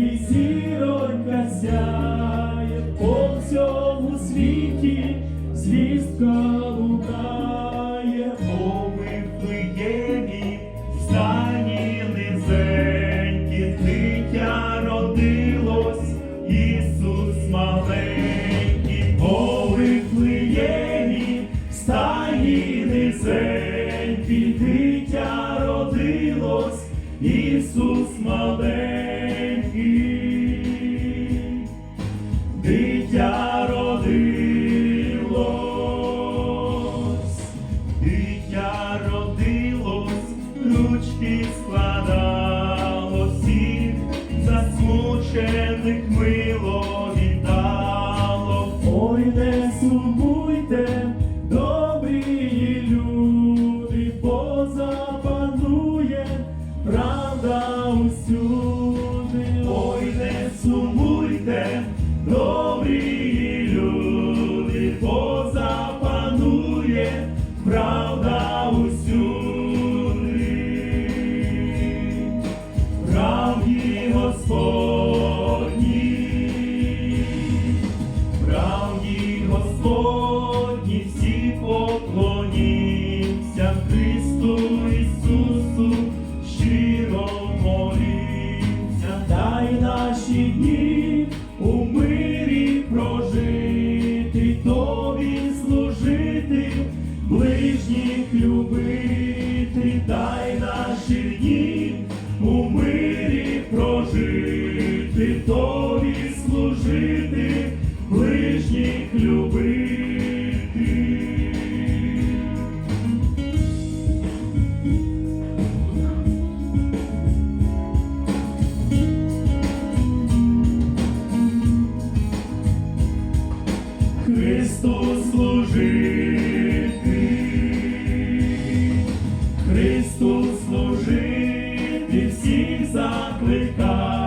І зіронька сяє, по всьому світі звістка лунає, О, ми плиємі, стані низенькі, дитя родилось, Ісус маленький, О, ми плиємі, стані низенькі, дитя родилось, Ісус маленький. Засмучених мило вітало. ой, не сумуйте, добрі люди, бо запанує правда усюди. Ой, не сумуйте, добрі Господні, всі поклонімся Христу Ісусу, щиро молімся. Дай наші дні у мирі прожити, тобі служити, ближніх любити, дай наші дні у мирі прожити, тобі служити, Христу служити, Христу служити, всіх закликаймо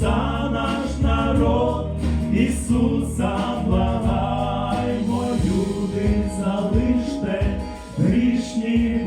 за наш народ, Ісуса благаймо, люди, залиште грішні